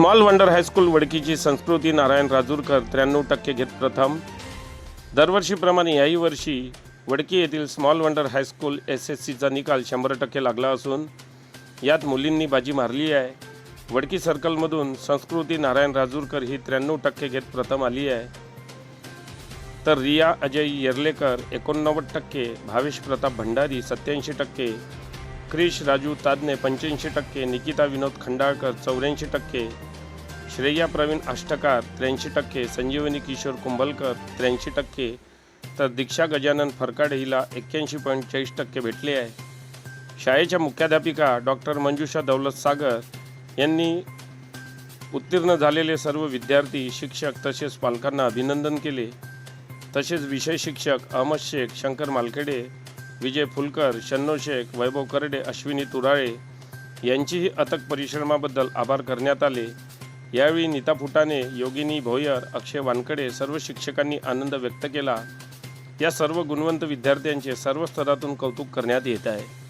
Small wonder high school वडकीची संस्कृती नारायण राजूरकर त्र्याण्णव टक्के घेत प्रथम. दरवर्षीप्रमाणे याही वर्षी वडकी येथील small wonder high school S S सीचा निकाल शंभर टक्के लागला असून यात मुलींनी बाजी मारली आहे. वडकी सर्कलमधून संस्कृती नारायण राजूरकर ही त्र्याण्णव टक्के घेत प्रथम आली आहे. तर रिया अजय येर्लेकर एकोणनव्वद टक्के भावेश प्रताप भंडारी सत्याऐंशी टक्के क्रिश राजू तादने पंच्याऐंशी टक्के निकिता विनोद खंडाळकर चौऱ्याऐंशी टक्के श्रेया प्रवीण अष्टकार त्र्याऐंशी टक्के संजीवनी किशोर कुंभलकर त्र्याऐंशी टक्के तर दीक्षा गजानन फरकाडे हिला एक्क्याऐंशी पॉईंट चाळीस टक्के भेटले आहे. शाळेच्या मुख्याध्यापिका डॉक्टर मंजुषा दौलत सागर यांनी उत्तीर्ण झालेले सर्व विद्यार्थी शिक्षक तसेच पालकांना अभिनंदन केले. तसेच विषय शिक्षक अहमद शेख शंकर मालखेडे विजय फुलकर शन्नो शेख वैभव करडे अश्विनी तुराळे यांचीही अथक परिश्रमाबद्दल आभार करण्यात आले. यावेळी नीता फुटाणे योगिनी भोयर अक्षय वानकडे सर्व शिक्षकांनी आनंद व्यक्त केला. या सर्व गुणवंत विद्यार्थ्यांचे सर्व स्तरातून कौतुक करण्यात येत आहे.